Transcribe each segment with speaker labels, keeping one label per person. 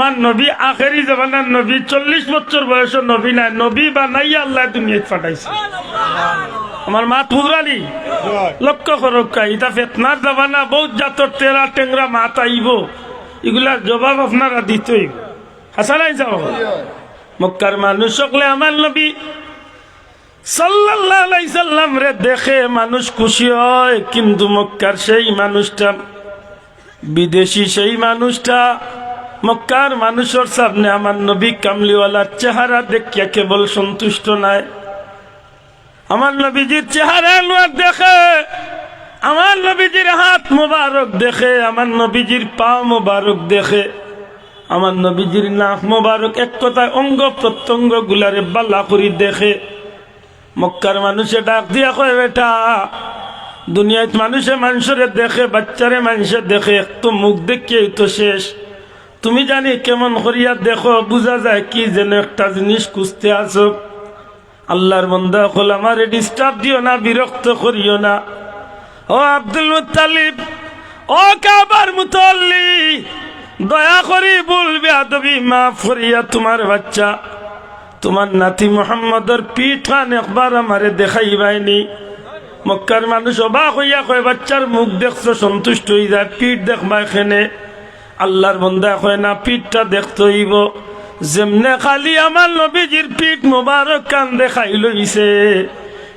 Speaker 1: আমার নবী আখেরি জমানার নবী, চল্লিশ বছর বয়সের নবী নাই। নবী বানাই আল্লাহ দুনিয়ায় পাঠাইছে। আমার মা তুদরানি লক্ষ্য করক্কা ইটা ফেতনার জামানা, বহুত জাতর তেরা টেংরা মাত আইব এগুলার জবাব আপনারা দিতেই হাসানাই যাব মক্কার মানুষ সকলে আমার নবী সাল্লাল্লাহু আলাইহি সাল্লাম রে দেখে মানুষ খুশি হয়, কিন্তু মক্কার সেই মানুষটা বিদেশি সেই মানুষটা মক্কার মানুষের সামনে আমার নবী কামলিওয়ালার চেহারা দেখিয়া কেবল সন্তুষ্ট নাই। আমার নবীজির চেহারা দেখে, আমার নবীজির হাত মোবারক দেখে, আমার নবীজির পা মোবারক দেখে, আমার নবীজির নাক মোবারক এক কথায় অঙ্গ প্রত্যঙ্গ গুলারে বাল্লা করি দেখে। মক্কার মানুষে ডাক দিয়া কয়, বেটা দুনিয়ায় মানুষে মানুষের দেখে, বাচ্চারে মানুষে দেখে, একটু মুখ দেখিয়ে তো শেষ। তুমি জানি কেমন করিয়া দেখো, বোঝা যায় কি যেন একটা জিনিস খুঁজতে আসো। আল্লাহর বন্ধা হল আমারে ডিস্টার্ব দিও না, বিরক্ত করিও না। ও আব্দুল মুতালিব ও কাবার মুতল্লি দয়া করি বলবে আদবি মাফ করিয়া তোমার বাচ্চা। তোমার নাতি মোহাম্মদর পিঠ খান একবার আমারে দেখাইবাইনি। মক্কার মানুষ অবাক হইয়া কয়, বাচ্চার মুখ দেখছ, সন্তুষ্ট হয়ে যায় পিঠ দেখবা এখানে। আল্লাহর বন্ধা কয় না পিঠটা দেখতে হইব। যেমনে খালি আমার নবীজির পিঠ মোবারক কান দেখাই লইছে।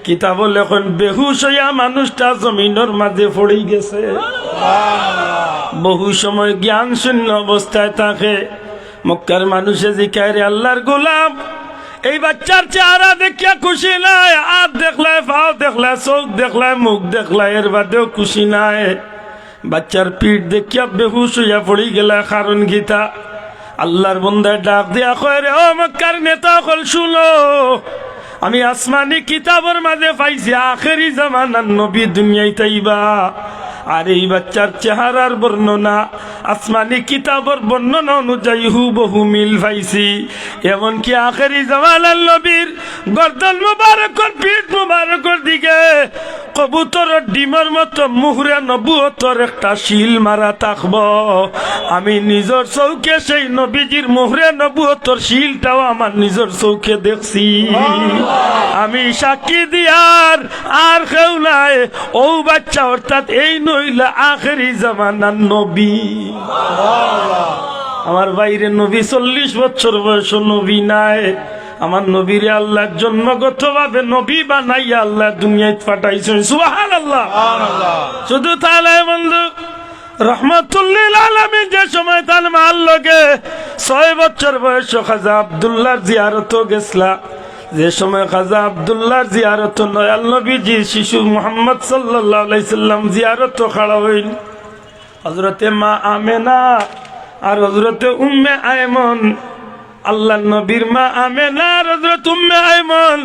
Speaker 1: কিতাব লেখন, বেহুশ হইয়া মানুষটা জমিনের মাঝে পড়ে গেছে। বহু সময় জ্ঞান শূন্য অবস্থায় থাকে। মক্কার মানুষে জিকায় আল্লাহর গোলাম। এই বাচ্চার চেহারা দেখিয়া খুশি নাই আর দেখলায়, পাও দেখলায়, চোখ দেখলায়, মুখ দেখলায়, এর বাদেও খুশি নাই। বাচ্চার পিঠ দেখিয়া বেহুশ হইয়া পড়ি গেলা কারণ গীতা। আল্লাহর বন্ধায় ডাক দিয়া কয় রে, ও মক্কার নেতা হল শুনো। আমি আসমানি কিতাবের মাঝে পাইছি, আখেরি জামানার নবী দুনিয়ায় তাইবা। আর এই বাচ্চার চেহারার বর্ণনা, আসমানি কিতাবের বর্ণনা অনুযায়ী হুবহু মিল পাইছি। এমনকি আখেরি জামানার নবীর গর্দন মুবারকর, পিঠ মুবারকর দিকে কবুতরের ডিমের মতো মুহুরে নবুয়তর একটা শিল মারা থাকব। আমি নিজের চৌকে সেই নবীজির মুহুরে নবুয়তর শিলটাও আমার নিজের চৌকে দেখছি। আমি সাক্ষী দিয়ার আর কেউ নাই। ও বাচ্চা, অর্থাৎ এই নইলা আখেরি জামানার নবী। আমার বাইরে নবী চল্লিশ বছর বয়স নবী নাই। আমার নবীরে আল্লাহ জন্মগত ভাবে নবী বানাইয়া আল্লাহ দুনিয়ায় পাঠাইছেন। সুবাহান আল্লাহ শুধু তাহলে বন্ধু রহমতুল্লিল আলমী যে সময় তার মাল লগে ছয় বছর বয়স খাজা আবদুল্লাহ জিয়ারত গেছলা যে সময় খাজা আবদুল্লাহ জিয়ারত নয়াল নবীজি শিশু মোহাম্মদ সাল্লাম জিয়ারত খাড়া হইল। হজরতে মা আমেনা আর হজরতে উম্মে আয়মন আল্লাহ নবীর মা আমেনা আর হজরত উম্মে আয়মন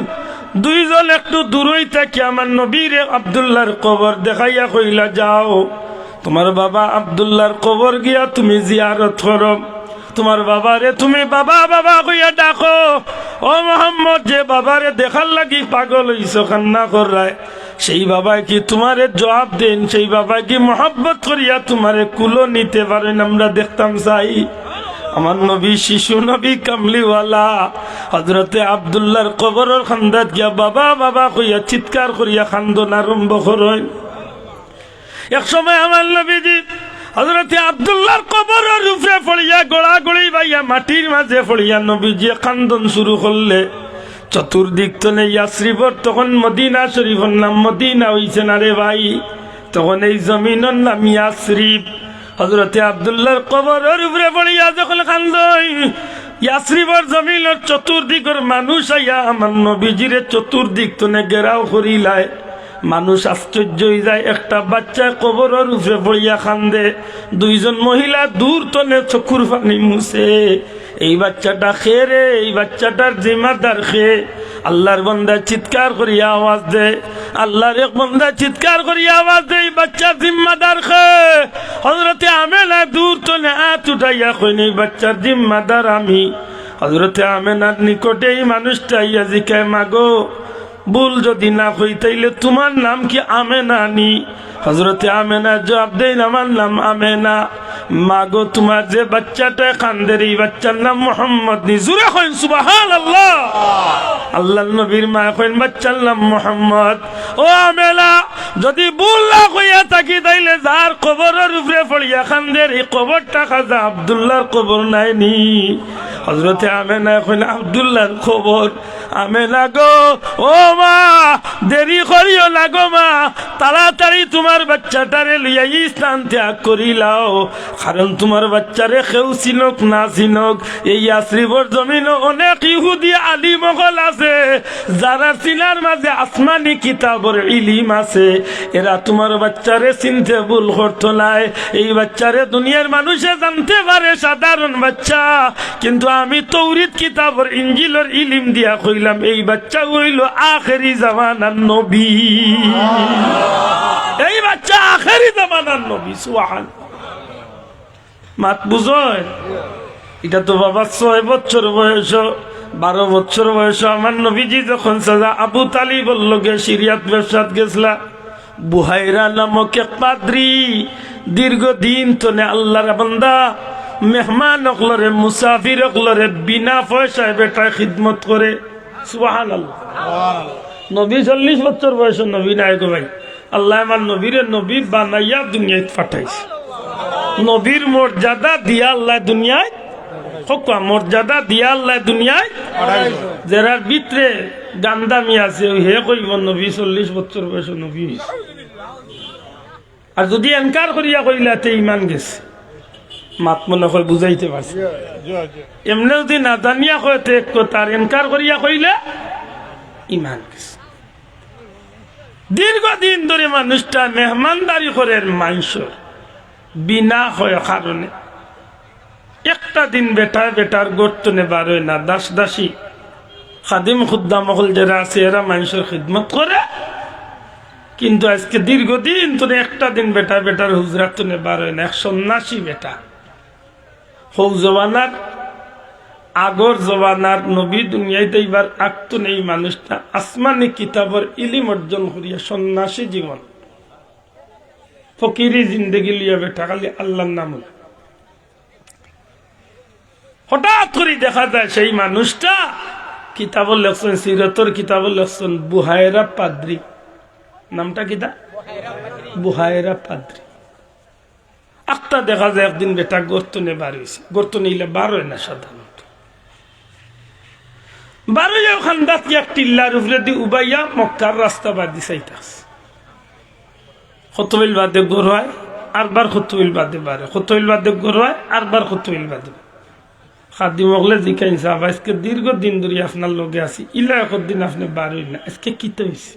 Speaker 1: দুইজন একটু দূরই থাকি আমার নবীর আবদুল্লাহর কবর দেখাইয়া কইলা, যাও, তোমার বাবা আবদুল্লাহর কবর গিয়া তুমি জিয়ারত করো। তোমার বাবারে তুমি বাবা বাবা কইয়া ডাকো। ও মোহাম্মদ, যে বাবারে দেখার লাগি পাগল হইছ, কান্না করায় সেই বাবাই কি তোমারে জবাব দেন? সেই বাবাই কি মহব্বত করিয়া তোমারে কুলো নিতে পারেন? আমরা দেখতাম চাই আমার নবী শিশু, নবী কামলিওয়ালা। হজরতে আবদুল্লাহর কবরের খান্দাত গিয়া বাবা বাবা কইয়া চিৎকার করিয়া খান্দন আরম্ভ করেন। এক সময় আমার নবীজি হজরতে আবদুল্লাহর কবরের ফড়িয়া গোড়া গড়ি বাইয়া মাটির মাঝে ফড়িয়া নবীজি খান্দন শুরু করলে। চতুর্দিক তো নেই ইয়াশ্রীবর তখন মদিনা শরীফের নাম মদিনা হইছে না রে ভাই? তখন এই জমিনের নাম ইয়াশ্রীফ হজরতে আবদুল্লাহর কবরের উপরে পড়িয়া যখন খান্দই ইয়াশ্রীবর জমিনের চতুর্দিকের মানুষ আইয়া আমার নবীজিরে চতুর্দিক তো নে গেরাও করিলায়। মানুষ আশ্চর্য হয়ে যায়। একটা বাচ্চা কবরের উপরে পড়িয়া খান্দে। দুইজন মহিলা দূর তনে চকুর পানি মুছে। এই বাচ্চাটা খেয়ে রে, এই বাচ্চাটার জিম্মাদার খেয়ে আল্লাহর বন্দা চিৎকার করিয়া আওয়াজ দে। আল্লাহর এক বন্দা চিৎকার করিয়া আওয়াজ দে, এই বাচ্চার জিম্মাদার খে। হজরতে আমেনা দূর তনে আত উঠাইয়া কইনি বাচ্চার জিম্মাদার আমি। হজরতে আমেনার নিকটে এই মানুষটা ইয়া জিকায়, মাগো ভুল যদি না হই, তাইলে তোমার নাম কি আমেনা নি হজরতে আমেনা জবাব দেন আমার নাম আমেনা। মাগো, তোমার যে বাচ্চাটা কান্দের এই বাচ্চার নাম মোহাম্মদ নিজুরে হইন সুবাহ আল্লাহ আল্লাহ নবীর মা কইন, বাচ্চার নাম মোহাম্মদ। ও আমেলা, যদি না কইয়া থাকি, তাইলে যার কবরের উপরে পড়িয়া খান্দের, এই কবরটা খাজা আবদুল্লাহর কবর নাই নি হজরতে আমেনা কইন আবদুল্লাহর খবর আমেনা গো, ও মা, দেরি করিও না গো মা, তাড়াতাড়ি তোমার বাচ্চাটারে লইয়া স্থান ত্যাগ করিলাও কারণ তোমার বাচ্চারে কেউ চিনক না চিনক, এই আশ্রিবর জমিন অনেক ইহুদি আলী মহল আছে, যারা চিনার মাঝে আসমানি সাধারণ বাচ্চা। কিন্তু আমি তৌরিত কিতাবর ইঞ্জিলর ইলিম দিয়া কইলাম, এই বাচ্চা হইল আখেরি জামানার নবী। এই বাচ্চা আখেরি জামানার নবী সুহান মাত বুঝয়? এটা তো বাবা ছয় বছর বয়স। বারো বছর বয়স আমার নবীজি যখন সাজা আবু তালি বলল গে সিরিয়াত ব্যবসাত গেছলা, বুহাইরা নামক এক পাদ্রি দীর্ঘদিন তো নে আল্লাহর বান্দা, মেহমান অকলরে, মুসাফির অকলরে বিনা পয়সায় বেটায় খিদমত করে। সুবাহান নবী চল্লিশ বছর বয়স নবী নায়ক ভাই। আল্লাহ আমার নবীরে নবী বানাইয়া দুনিয়ায় পাঠাইছে। নবীর মর্যাদা দিয়া আল্লাহ দুনিয়ায় হকা মর্যাদা দিয়া আল্লাহ দুনিয়ায় যারার ভিতরে গান্দামি আছে হে কইব নবী চল্লিশ বছর বয়স নবী হইছে। আর যদি এনকার করিয়া কইলা তে ইমান গেছে। মাত মনে হয় বুঝাইতে পারছে। এমনি যদি না জানিয়া কয় তে তার এনকার করিয়া কইলে ইমান গেছে। দীর্ঘদিন ধরে মানুষটা মেহমানদারি করে মানুষের বিনা হয় কারণে। একটা দিন বেটায় বেটার গর্তনে বার হয় না। দাস দাসী। খাদিম খুদ্দা মহল যারা আছে, এরা মানুষের খিদমত করে। কিন্তু আজকে দীর্ঘদিন ধরে একটা দিন বেটা বেটার হুজরাতনে বার হয় না। এক সন্ন্যাসী বেটা। হৌ জবানার আগর জবানার নবী দুনিয়াতে এইবার আক্ত নেই মানুষটা। আসমানি কিতাবর ইলিম অর্জন করিয়া সন্ন্যাসী জীবন। ফকিরি জিন্দগি লিয়া বেটা, খালি আল্লাহর নাম। হঠাৎ করে দেখা যায় সেই মানুষটা কিতাব লেখছেন সিরতর কিতাব লেখছেন বুহায়রা পাদ্রি। নামটা কিতা বুহায়রা পাদ্রি। একটা দেখা যায় একদিন বেটা গর্তনে বার হয়েছে গর্ত নিলে বার হয় না সাধারণত। বার হয়ে ওখান দাঁতি টিল্লার উপরে দি উবাইয়া মক্কার রাস্তা বাদি চাইতাস খতবিল বাদে গড়ায় আরবার খতবিল বাদে বারে খতবিল বাদে গড়ায় আরবার খতবিল বাদে খাদি মগলে জিকাইন সাহেব আজকে দীর্ঘ দিন ধরে আপনার লগে আছি। ইলা একদিন আপনি বার হইল না। আজকে কি তো হয়েছে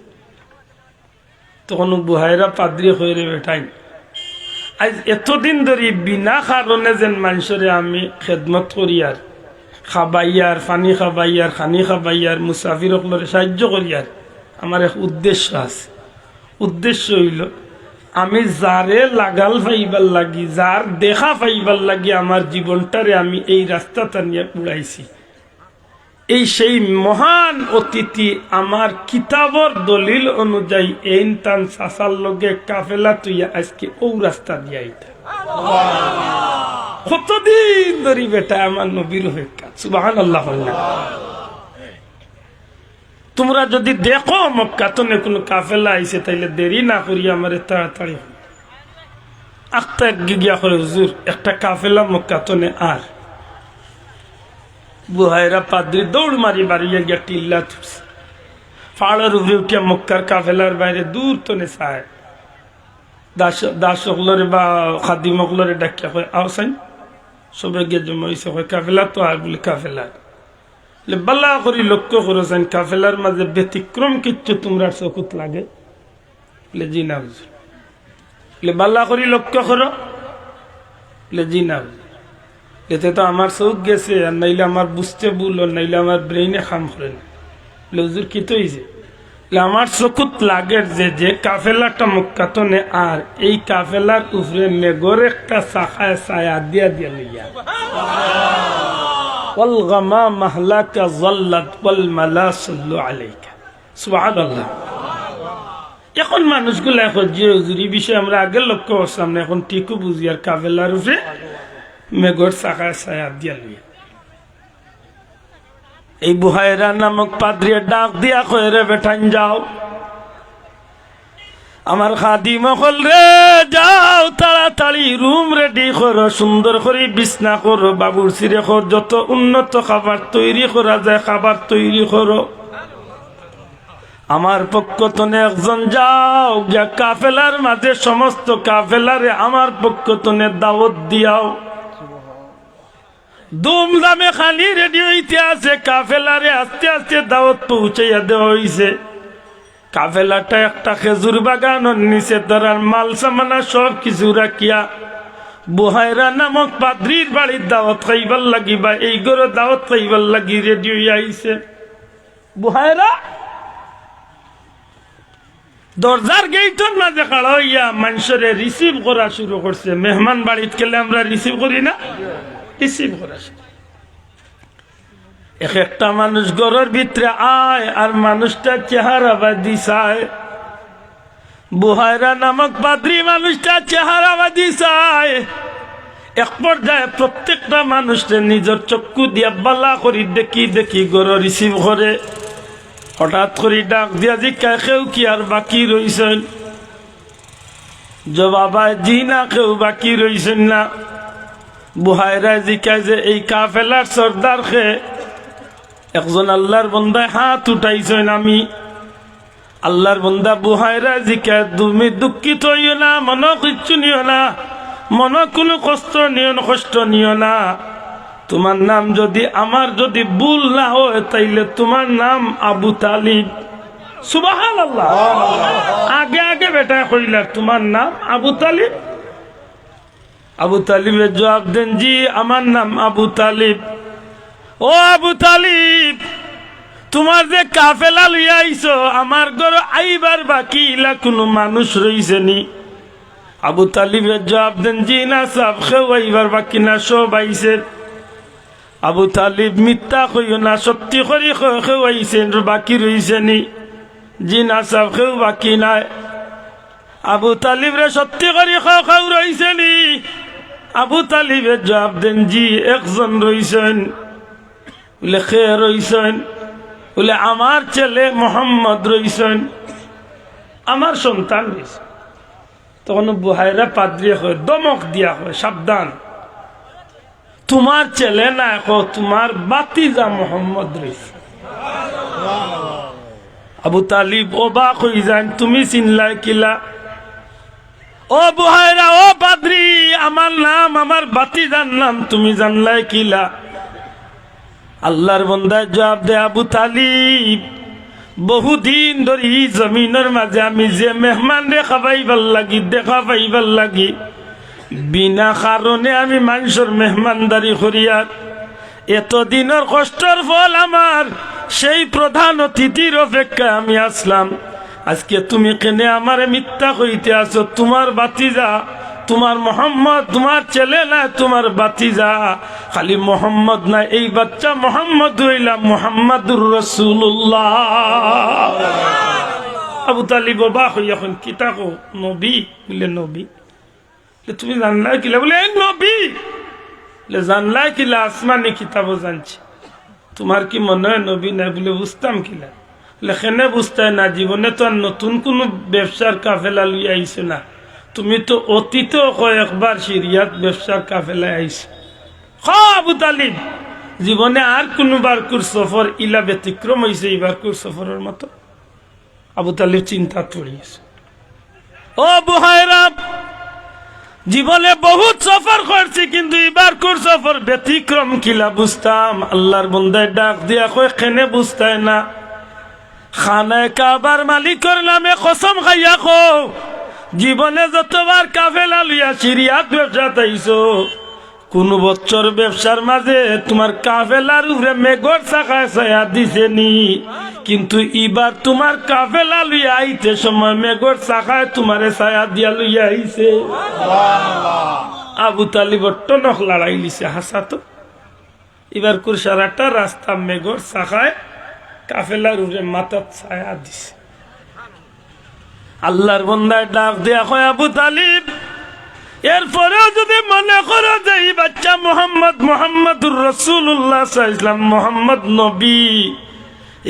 Speaker 1: তখন বুহাইরা পাদ্রি হয়ে রে বেটাই আজ এতদিন ধরে বিনা কারণে যেন মানুষরে আমি খেদমত করি আর খাবাইয়ার পানি খাবাইয়ার খানি খাবাইয়ার মুসাফির সাহায্য করি আর, আমার এক উদ্দেশ্য আছে। উদ্দেশ্য হইল আমি যারে লাগাল পাইবার লাগি, যার দেখা পাইবার লাগি, আমার জীবনটারে আমি এই রাস্তাটা নিয়ে উড়াইছি। এই সেই মহান অতিথি আমার কিতাবর দলিল অনুযায়ী এই তান সাসার লগে কাফেলা তুইয়া আজকে ও রাস্তা দিয়া এটা কতদিন ধরি বেটা আমার নবীর অপেক্ষা সুবাহান আল্লাহ তোমরা যদি দেখো মক্কাতনে কোনো কাফেলা আইছে, তাইলে দেরি না করি আমার তাড়াতাড়ি। আখতা গিয়া করে, হুজুর, একটা কাফেলা মক্কাতনে আর। বুহাইরা পাদ্রি দৌড় মারি বাড়িয়ে গিয়া টিল্লা তুলছে। ফাড়ের উপরে উঠিয়া মক্কার কাফেলার বাইরে দূর তনে চায়। দাস দাস সকলরে বা খাদিম সকলরে ডাকিয়া কয়, আও সাইন, সবে গিয়ে জমা হয়েছে কাফেলা তো আর বলে কাফেলা। বাল্লা করি লক্ষ্য করেছেন, কাফেলার মাঝে ব্যতিক্রম কিচ্ছু তোমরা চকুত লাগে। না বাল্লা করি লক্ষ্য করো। জি না এতে তো আমার চোখ গেছে, আর নাইলে আমার বুঝতে ভুল নাইলে আমার ব্রেইনে খাম করে না। হুজুর, কি তো হয়েছে আমার চকুত লাগে যে যে কাফেলাটা মুক্কাতনে আর এই কাফেলার উপরে মেঘর একটা শাখায় ছায়া দিয়া দিয়া লইয়া। والغمام مهلك ظلت والملا صلوا عليك سبحان الله এখন মানুষগুলো এখন যে হুজুরি বিষয়ে আমরা আগে লক্ষ্য করছিলাম না এখন ঠিকও বুঝি আর কাবেলার উপরে মেঘর চাকায় ছায়া দিয়া লইয়া এই বুহাইরা নামক পাদ্রিয়ে ডাক দিয়া কয়ে রে বেঠান যাও আমার খাদি মহল রে, যাও তাড়াতাড়ি রুম রেডি করো, সুন্দর করে বিছনা করো, বাবুর সিরে কর যত উন্নত খাবার তৈরি করা যায়, খাবার তৈরি করো। আমার পক্ষ তনে একজন, যাও কাফেলার মাঝে সমস্ত কাফেলারে আমার পক্ষ তনে দাওয়াত দিয়াও। দুমদামে খালি রেডি হইতে আছে, কাফেলারে আস্তে আস্তে দাওয়াত পৌঁছাইয়া দেওয়া হইছে। কাফেলাটা একটা খেজুর বাগান নিচে ধরার মাল সামানা সব কিছু রাখিয়া বুহাইরা নামক পাদ্রির বাড়ির দাওয়াত খাইবার লাগি বা এই গরো দাওয়াত খাইবার লাগি রেডি হইয়া আইছে বুহাইরা, দরজার গেইটর মাঝে খাড়া হইয়া মানুষরে রিসিভ করা শুরু করছে মেহমান বাড়িতে গেলে আমরা রিসিভ করি না রিসিভ করা শুরু। এক একটা মানুষ ঘরের ভিতরে আয়, আর মানুষটা চেহারা বাদি চায়। বুহাইরা নামক পাদ্রি মানুষটা চেহারা বাদি চায়। এক পর্যায়ে প্রত্যেকটা মানুষকে নিজের চক্ষু দিয়া বালা করি দেখি দেখি গড় রিসিভ করে। হঠাৎ করে ডাক দিয়া জিজ্ঞা, কেউ কি আর বাকি রইছেন? জবাবায় জি না, কেউ বাকি রইছেন না। বুহাইরা জিজ্ঞায় যে এই কাফেলার সর্দার খে একজন আল্লাহর বন্দায় হাত উঠাইছেন আমি। আল্লাহর বন্দা বুহাইরা জিজ্ঞায় তুমি দুঃখিত হইও না মন কিচ্ছু নিও না মন কোনো কষ্ট নিও না, কষ্ট নিও না। তোমার নাম যদি আমার যদি ভুল না হয়, তাইলে তোমার নাম আবু তালিব। সুবাহান আল্লাহ আগে আগে বেটা কইলা, তোমার নাম আবু তালিব? আবু তালিবের জবাব দেন, জি, আমার নাম আবু তালিব। ও আবু তালিব, তোমার যে কাফেলা লইয়া আইছো, আমার ঘর আইবার বাকি ইলা কোনো মানুষ রইছে নি। আবু তালিবের জবাব দেন, জি না সব কেউ আইবার বাকি না, সব আইছে। আবু তালিব মিথ্যা কইও না, সত্যি করি কেউ আইছেন বাকি রইছে নি। জি না সব কেউ বাকি নাই। আবু তালিব রে সত্যি করি কেউ রইছে নি। আবু তালিবের জবাব দেন, জি, একজন রইছেন। বলে, খে রইছেন। বলে, আমার ছেলে মোহাম্মদ রইছেন। আমার সন্তান রইছে। তখন বুহাইরা পাদ্রি হয় দমক দিয়া হয়, সাবধান। তোমার ছেলে না এখন তোমার বাতিজা মোহাম্মদ রইছে। আবু তালিব অবাক হই যান, তুমি চিনলাই কিলা? ও বুহাইরা, ও পাদ্রি, আমার নাম, আমার বাতিজার নাম, তুমি জানলাই কিলা? আল্লাহর বন্দায় জবাব দে আবু তালিব। বহুদিন ধরে এই জমিনের মাঝে আমি যে মেহমান রে খাবাইবার লাগি, দেখা পাইবার লাগি, বিনা কারণে আমি মানুষের মেহমানদারি করিয়ার এতদিনের কষ্টর ফল আমার, সেই প্রধান অতিথির অপেক্ষায় আমি আসলাম। আজকে তুমি কেনে আমার মিথ্যা কইতে আছো তোমার বাতিজা তোমার মোহাম্মদ, তোমার ছেলে না, তোমার বাতিজা। খালি মোহাম্মদ না, এই বাচ্চা মোহাম্মদ হইলা মোহাম্মদুর রসুল্লাহ আবু তালিব বা হই এখন কিতা কো নবী? বলে, নবী। তুমি জানলা কিলা? বলে, "এই নবী। জানলা কিলা, আসমানি কিতাবও জানছি। তোমার কি মনে হয় নবী নাই বলে, বুঝতাম কিলা। লেখেনে বুঝতে না? জীবনে তো আর নতুন কোনো ব্যবসার কাফেলা লই আইছো না। তুমি তো অতীত কয়েকবার সিরিয়াত ব্যবসার কাফেলায় আইছো। খ আবু তালিব, জীবনে আর কোনো বারকুর সফর ইলা ব্যতিক্রম হয়েছে এই বারকুর সফরের মতো? আবু তালিব চিন্তা পড়িয়েছে ও বুহাইরাম জীবনে বহুত সফর করছি, কিন্তু এবার কোর সফর ব্যতিক্রম কিলা বুঝতাম। আল্লাহর বন্দায় ডাক দিয়া কই কেনে বুঝতায় না? খানায় কাবার মালিকর নামে কসম খাইয়া কো জীবনে যতবার কাফেলা লইয়া সিরিয়াত ব্যবসা তাইছো, কোন বছর ব্যবসার মাঝে তোমার কাফেলার উপরে মেঘর চাকায় ছায়া দিছে নি কিন্তু এবার তোমার কাফেলা লইয়া আইতে সময় মেঘর চাকায় তোমারে ছায়া দিয়া লইয়া আইছে। আবু তালিবর টনক লড়াই লিছে, হাসা তো। এবার কোর সারাটা রাস্তা মেঘর চাকায় কাফেলার উপরে মাথার ছায়া দিছে। আল্লাহর বন্দায় ডাক দিয়া কয়, আবু তালিব, এরপরেও যদি মনে করো যে এই বাচ্চা মোহাম্মদ মোহাম্মদুর রসুল্লাহ ইসলাম মোহাম্মদ নবী,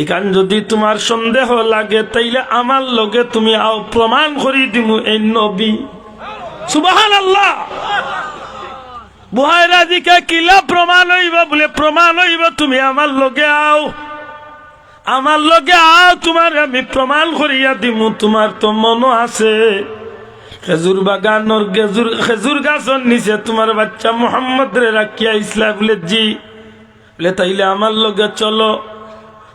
Speaker 1: এখান যদি তোমার সন্দেহ লাগে, তাইলে আমার লগে তুমি আও প্রমাণ করি দিমু, এই নবী। সুবাহান আল্লাহ বুহাইরা দিকে কিলা প্রমাণ হইব বলে প্রমাণ হইব, তুমি আমার লগে আও। আমার লগে আও, তোমার আমি প্রমাণ করিয়া দিমু, তোমার তো মনো আছে। খেজুর বাগানোর গেজুর খেজুর গাছর নিচে তোমার বাচ্চা মোহাম্মদ রে রাখিয়া ইসলা বলে, জি, বলে, তাইলে আমার লগে চলো।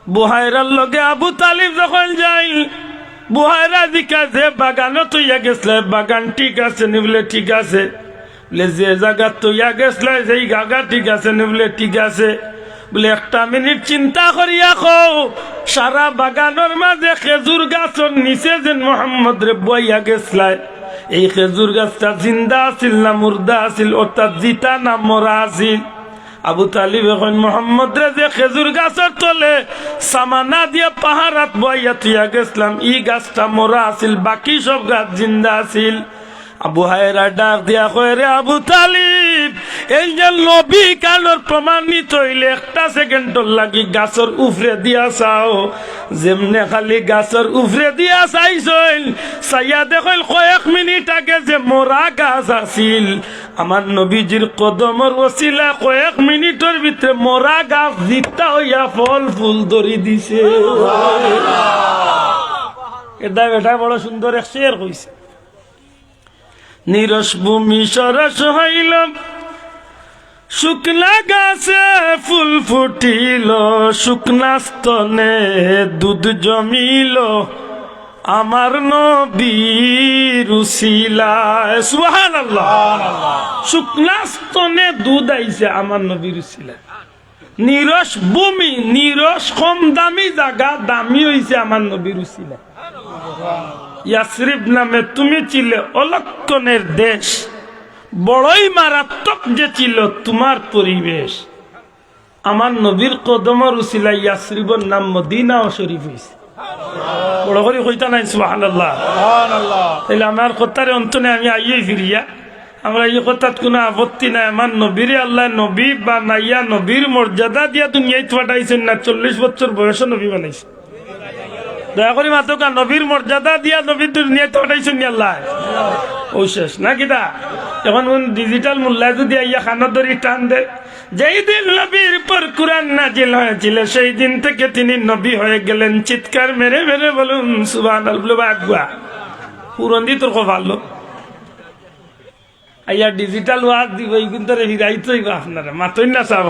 Speaker 1: বুহাইরার লগে আবু তালিব যখন যাই, বুহাইরা দিকা যে বাগানও তৈয়া গেছিল বাগান ঠিক আছে নি? বলে, ঠিক আছে। বলে, যে জায়গা তৈয়া গেছিল যেই গাগা ঠিক আছে নি? বলে, ঠিক আছে। বলে, একটা মিনিট চিন্তা করিয়া কও, সারা বাগানের মাঝে খেজুর গাছর নিচে যে মোহাম্মদ রে বইয়া গেছলাই এই খেজুর গাছটা জিন্দা আছিল না মুর্দা আছিল, অর্থাৎ জিতা না মরা আছিল। আবু তালিব এখন মোহাম্মদ রে যে খেজুর গাছের তলে সামানা দিয়ে পাহারাত বইয়া তুইয়া গেছিলাম, ই গাছটা মরা আছিল, বাকি সব গাছ জিন্দা আছিল। আবু হায়রা ডাক দিয়া কয় রে আবু তালিব এই যে নবী কালোর প্রমাণিত হইলে একটা সেকেন্ডর লাগি গাছের উফরে দিয়া চাও। যেমনে খালি গাছের উফরে দিয়া চাইছিল চাইয়া দেখল কয়েক মিনিট আগে যে মরা গাছ আছিল। আমার নবীজির কদমর ওসিলা কয়েক মিনিটের ভিতরে মরা গাছ জিতা হইয়া ফল ফুল ধরি দিছে। এটা বেটা বড় সুন্দর এক শেয়ার কইছে নিরস ভূমি সরস হইলাম। শুকনা গাছে ফুল ফুটিল, শুকনা স্তনে দুধ জমিল। আমার নবীর উসিলায় সুবহানাল্লাহ। দুধ আইছে, আমার নবীর উসিলায় নিরস ভূমি, নিরস কম দামি জায়গা, দামি হইছে আমার নবীর উসিলায় ইয়াসরিব নামে তুমি ছিলে অলক্ষণের দেশ। বড়ই মারাত্মক যে ছিল তোমার পরিবেশ। আমার নবীর কদমর উসিলা ইয়াসরিবর নাম মদিনা ও শরীফ হয়েছে বড় করে কইতা নাই সুহান আল্লাহ তাইলে আমার কথার অন্তনে আমি আইয়ে ফিরিয়া। আমরা এই কথাত কোনো আপত্তি নাই। আমার নবীর আল্লাহ নবী বা নাইয়া নবীর মর্যাদা দিয়া দুনিয়ায় পাঠাইছেন না। চল্লিশ বছর বয়সে নবী বানাইছে। দয়া করি মাতকা নবীর মর্যাদা দিয়া নবীর দুনিয়ায় পাঠাইছেন নি আল্লাহ। ও শেষ। না কিতা এখন ডিজিটাল মূল্যায় যদি আইয়া খানো ধরি টান দে যেই দিন নবীর পর কোরআন নাজিল হয়েছিল সেই দিন থেকে তিনি নবী হয়ে গেলেন। চিৎকার মেরে মেরে বলুন আগুয়া পুরন্দি তোর কো ভালো আইয়া ডিজিটাল ওয়াজ দিব এই কিন্তু হিরাইতই আপনারা মাতই না চাব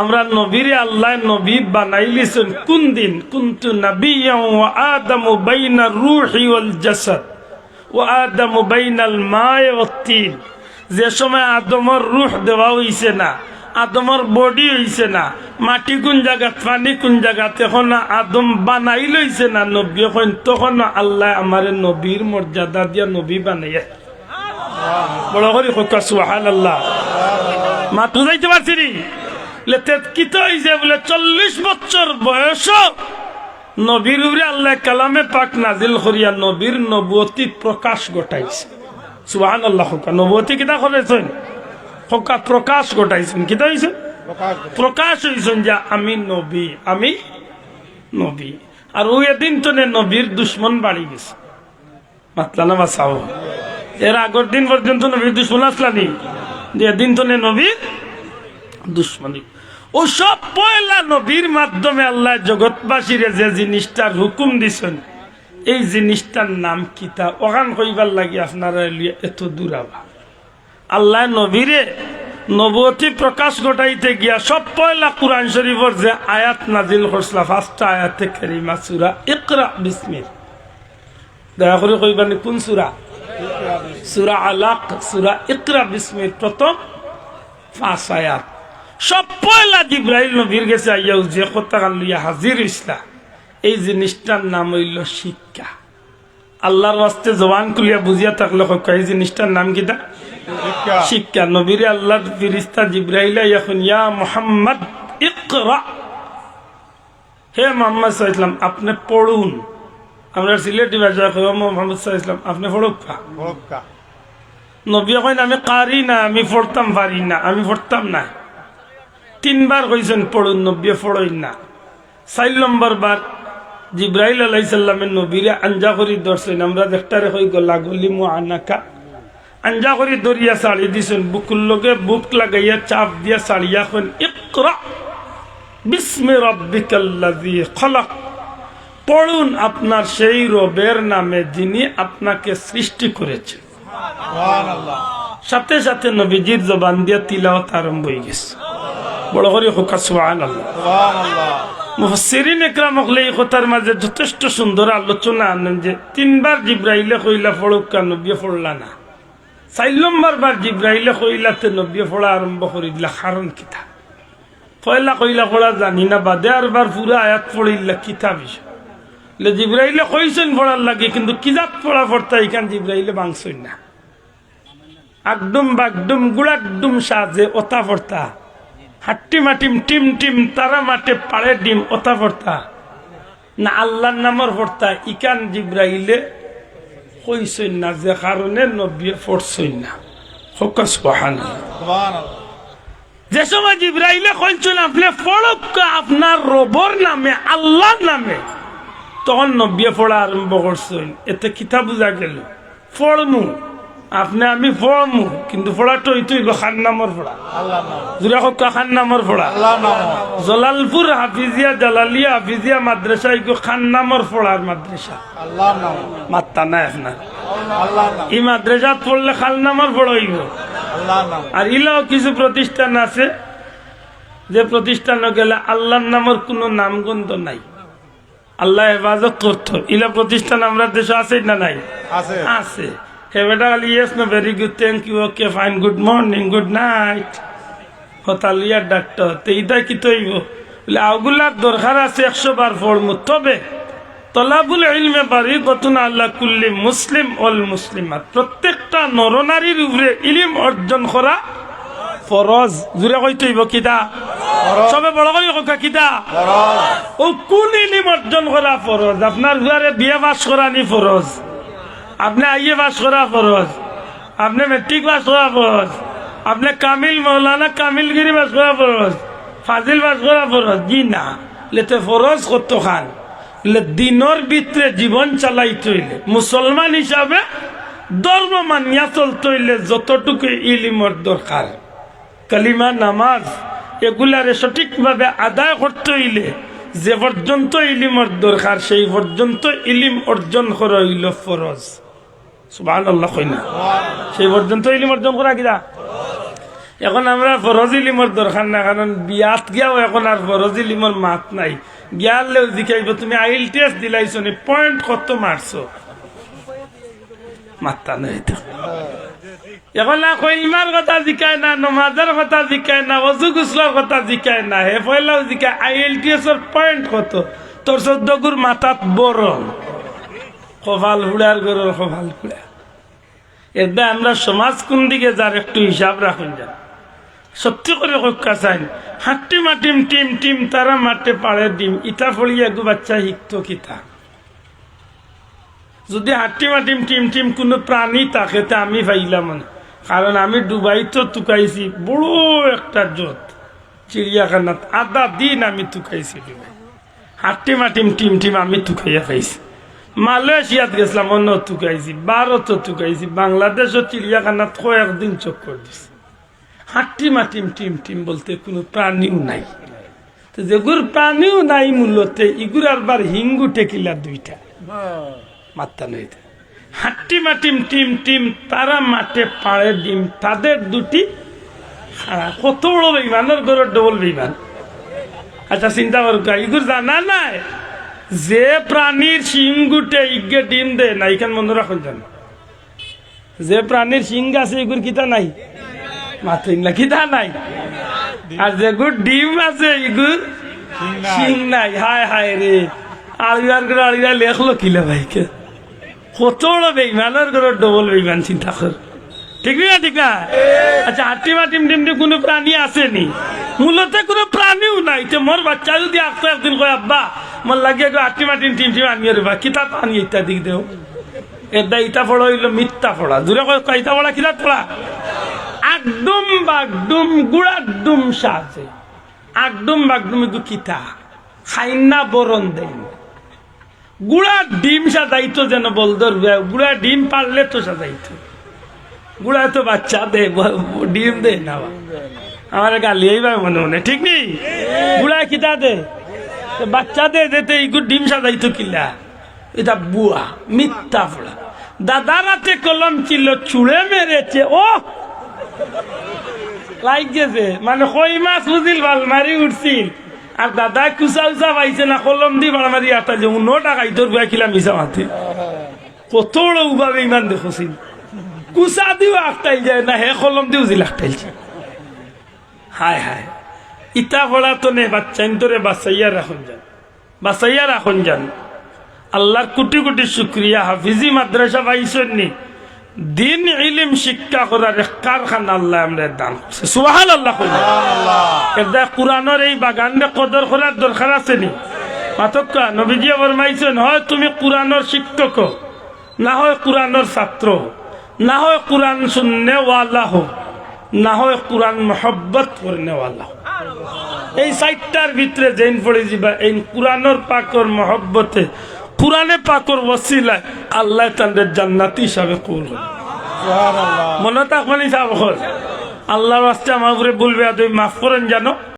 Speaker 1: আমরা নবীর আল্লাহ নবী বানাইলিছেন কোন দিন? কুন্তু নবিয়া ওয়া আদমু বাইনা রূহি ওয়াল জাসাদ ওয়া আদমু বাইনাল মায়ে ওয়াত তিন। যে সময় আদমর রুহ দেওয়া হইছে না আদমর বডি হইছে না মাটি কোন জায়গাত পানি কোন জায়গাত এখন আদম বানাই লইছে না নবী এখন তখন আল্লাহ আমার নবীর মর্যাদা দিয়া নবী বানাইয়া বড় করে সুহান আল্লাহ মাত্র যাইতে পারছি নি? কিতা হয়েছে বলে চল্লিশ বছর বয়স নবীর উপরে আল্লাহ কালামে পাক নাজিল করিয়া নবীর নবতী প্রকাশ ঘটাইছে। সুহান আল্লাহ হকা নবতী কিতা করেছেন? হকা প্রকাশ ঘটাইছেন। কিতা হয়েছে প্রকাশ হয়েছেন যে আমি নবী আমি নবী। আর ওই দিন তো নবীর দুশ্মন বাড়ি গেছে। মাতলা না বাসাও এর আগের দিন পর্যন্ত নবীর দুশ্মন আসলানি যে দিন তো নবীর দুশ্মনী। ও সব পয়লা নবীর মাধ্যমে আল্লাহ জগৎবাসীরে যে জিনিসটার হুকুম দিছেন, এই জিনিসটার নাম কিতা ওখান কইবার লাগি আপনারা এত দূর আবা আল্লাহ নবীরে নবতী প্রকাশ ঘটাইতে গিয়া সব পয়লা কোরআন শরীফর যে আয়াত নাজিল করছিলা ফার্স্টটা আয়াতে কেরিমা সুরা ইকরা বিসমিল দয়া করে কইবানি কোন সুরা? সুরা আলাক সুরা ইকরা বিসমির প্রথম পাঁচ আয়াত। সব পয়লা জিব্রাইল নবীর গেছে আইয়াও যে কথা লইয়া হাজির ইসলা এই জিনিসটার নাম হইল শিক্ষা। আল্লাহর বাস্তে জবান খুলিয়া বুঝিয়া থাকলে এই জিনিসটার নাম কিটা শিক্ষা। নবীর আল্লাহর ফিরিস্তা জিব্রাইল এখন ইয়া মোহাম্মদ ইকরা। হে মোহাম্মদ সাল্লাম আপনি পড়ুন। আমরা সিলেটি ভাষা কই মোহাম্মদ সাহা ইসলাম আপনি পড়ুক খা
Speaker 2: বক্কা
Speaker 1: নবী কইন আমি কারি না আমি পড়তাম পারি না আমি পড়তাম না। তিনবার কইছেন পড়ুন নবী পড়ই না। চার নম্বর বার জিব্রাইল আলাইসাল্লামের নবীরে আঞ্জা করি ধরছেন। আমরা দেখতারে হয়ে গলা গলি মু আনাকা? আঞ্জা করি দরিয়া শাড়ি দিছেন বুকুর লগে বুক লাগাইয়া চাপ দিয়া শাড়িয়া খন ইকরা বিস্মে রব্বিকাল্লাযী খলাক। পড়ুন আপনার সেই রবের নামে যিনি আপনাকে সৃষ্টি করেছেন।
Speaker 2: সুবহানাল্লাহ।
Speaker 1: সাথে সাথে নবীজির জবান দিয়ে তিলাওয়াত আরম্ভ হয়ে গেছে। বড় করে হোকা সুহান একরাম হলে এই কথার মাঝে যথেষ্ট সুন্দর আলোচনা আনেন যে তিনবার জিব্রাইলে কইলা ফড়ুকা নব্বী ফড়লা না। চার নম্বর বার জিব্রাইলে কইলাতে নব্বী ফড়া আরম্ভ করে দিলা কারণ কিতা পয়লা কইলা ফড়া জানি না বাদে আর বার পুরা আয়াত পড়িলা কিতা বিষয়? জিব্রাইলে কইছেন পড়ার লাগে, কিন্তু কিজাত পড়া পড়তা এখান জিব্রাইলে বাংছই না। আকডুম বাগডুম গুড়াকডুম সাজে ওতা পড়তা। হাট্টি মাটিম টিম টিম তারা মাঠে পাড়ে ডিম ওতা পড়তা। না আল্লাহর নামর পড়তা ইকান জিব্রাইলে কইসই না, যে কারণে নবী পড়ছই না। যে সময় জিব্রাইলে কইছেন আপনি পড়ক, আপনার রবর নামে, আল্লাহর নামে। তখন নব্বী পড়া আরম্ভ করছেন। এতে কিতা বুঝা গেল। পড়মু। আপনি আমি পড়মু। কিন্তু পড়াটো ইতুই খান নামর পড়া। জুরা খান নামর পড়া। জলালপুর হাফিজিয়া জালালিয়া হাফিজিয়া মাদ্রাসা ইগো খান নামর পড়ার মাদ্রাসা মাত্তা না এখন
Speaker 2: আল্লাহ নাম
Speaker 1: এই মাদ্রাসাত পড়লে খাল নামর পড়াইব আর ইলাও কিছু প্রতিষ্ঠান আছে, যে প্রতিষ্ঠানে গেলে আল্লাহর নামের কোনো নামগন্ধ নাই। আল্লাহ হেফাজত করতো। ইলা প্রতিষ্ঠান আমরা দেশে আছে না নাই?
Speaker 2: আছে।
Speaker 1: Yes no very good thank you okay fine good morning good night হতালিয়ার ডাক্তার তো ইটা কি তৈব? বলে আগুলার দরকার আছে একশো বার পড়মু তবে তলাবুল ইলমে পারি কতুন আল্লাহ কুল্লি মুসলিম অল মুসলিমাত। প্রত্যেকটা নরনারীর উপরে ইলিম অর্জন করা ফরজ জুড়ে কই তৈব কিতা সবে বড় করি কথা কিতা ও কোন ইলিম অর্জন করা ফরজ? আপনার ঘরে বিয়ে পাস করা নি ফরজ। আপনি আইয়ে পাস করা ফরজ। আপনি মেট্রিক পাস করা ফরজ। আপনি কামিল মৌলানা কামিলগিরি পাস করা ফরজ। ফাজিল পাস করা ফরজ। জি না। লেতে ফরজ কত খান লে দিনর ভিতরে জীবন চালাইতে হইলে মুসলমান হিসাবে ধর্ম মানিয়া চলতে হইলে যতটুকু ইলিমর দরকার। কালিমা নামাজ এগুলারে সঠিকভাবে আদায় করতে হইলে যে পর্যন্ত ইলিমর দরকার, সেই পর্যন্ত ইলিম অর্জন করা হইল ফরজ। সেই পর্যন্ত ইলিম অর্জন করা কিনা এখন আমরা ফরজ ইলিমর দরকার না, কারণ বিয়াত গিয়াও এখন আর ফরজ ইলিমর মাত নাই। গিয়ালেও জিকাইব, তুমি আইল টেস্ট দিলাইছো নি পয়েন্ট কত মারছো? কথা জিকায় না কথা জিকায় না, অজু কথা জিকায় না, হে জিকায় কত? মাথাত আমরা সমাজ কোন দিকে যার একটু হিসাব রাখুন যান। সত্যি করে কক্ষা চাই হাঁটি মাটিম টিম টিম তারা মাঠে পাড়ে ডিম, ইটা ফলিয়া গু বাচ্চা শিখতো কিতা যদি হাঁটি মাটিম টিম টিম কোনো প্রাণী থাকে, তা আমি পাইলাম না কারণ আমি ডুবাই তো তুকাইছি বড় একটা জোত চিড়িয়াখানাত আধা দিন আমি তুকাইছি ডুবাই। হাঁটি মাটিম টিম টিম আমি তুকাইয়া খাইছি। মালয়েশিয়াত গেছিলাম অন্য তুকাইছি ভারতও তুকাইছি বাংলাদেশও চিড়িয়াখানাত কয়েকদিন চক্কর দিছি। হাঁটি মাটিম টিম টিম বলতে কোনো প্রাণীও নাই। যেগুর প্রাণীও নাই মূল্যতে ইগুর আরবার হিঙ্গু টেকিলা দুইটা। মাত্তা নেই হাট্টি মাটিম টিম টিম তারা মাঠে পাড়ে ডিম তাদের দুটি খাড়া। কত বড় বিমানের ঘরের ডবল বিমান। আচ্ছা চিন্তা করুক ইগুর জানা নাই? যে প্রাণীর সিংগুটে ইগে ডিম দে না এখান মনে রাখুন জান। যে প্রাণীর সিং আছে এগুর কিতা নাই? মাথিন না কিতা নাই? আর যেগুর ডিম আছে এগুর সিং নাই। হায় হায় রে। আলিয়ার করে আলিয়া লেখলো কিলে ভাইকে? কত বড় বেইমানের করে ডবল বেইমান চিন্তা কর। ঠিক না ঠিক না? আচ্ছা মাটিম টিম টিম কোনো প্রাণী আসেনি মূলত কোনো প্রাণীও নাই। তো মোর বাচ্চা যদি আসতো একদিন কয়, আব্বা মোর লাগে গো আটি মাটিন টিনটি আনিয়ে রেবা কিতা আনি ইত্যাদি দেও? এটা ইটা পড়া হইল মিথ্যা পড়া দূরে কয় কয়টা পড়া কিতা পড়া আগডুম বাগডুম গুড়াডুম সাজে। আগডুম বাগডুম কিতা। খাইনা বরণ দেন গুড়া ডিম সাজাইতো যেন বলদর গুড়া ডিম পারলে তো সাজাইতো। গুড়া তো বাচ্চা, দে, ডিম দে, না আমার গালি এইবার মনে মনে, ঠিক নেই গুড়া কিতা দে? বাচ্চা দে যেতে এইগু ডিম সাজাইতো কিলা। এটা বুয়া, মিথ্যা ফোড়া দাদা রাতে কলম ছিল চুড়ে মেরেছে ও লাইক গেছে মানে কই মাছ বুঝিল ভালো মারি উঠছিল। আর দাদা কুচা উচা পাইছে না, কলম দি মারা মারি আটা যে ন টাকাই তোর বুয়া কিলা মিশা মাতি। কত উভাবে ইমান দেখছিল কুচা দিও আটটাই যায় না, হে কলম দিও জিল আটটাইছে হায় হায়, ইটা পড়া তো নে বাচ্চাইন তোরে বাসাইয়া রাখুন যান বাসাইয়া রাখুন যান আল্লাহর কোটি কোটি শুক্রিয়া হাফিজি মাদ্রাসা পাইছেন নি। দিন ইলিম শিক্ষা করার এক কারখানা আল্লাহ আমরা দান করছে। সুবাহান আল্লাহ এটা কোরআনের এই বাগানে কদর করার দরকার আছে নি? মাতক্কা নবীজিয়া ফরমাইছেন হয় তুমি কোরআনের শিক্ষক না হয় কোরআনের ছাত্র না হয় কোরআন শুননেওয়ালা হো না হয় কোরআন মহব্বত করনেওয়ালা হো এই সাইটটার ভিতরে জেন পড়ে যাবা এই কোরআনের পাকর মহব্বতে কোরআনে পাকর ওসিলায় আল্লাহ তাদের জান্নাতি হিসাবে কবুল
Speaker 2: সুবহানাল্লাহ।
Speaker 1: মনে থাকবেন হিসাব হল আল্লাহর আমার উপরে বলবে মাফ করেন জানো?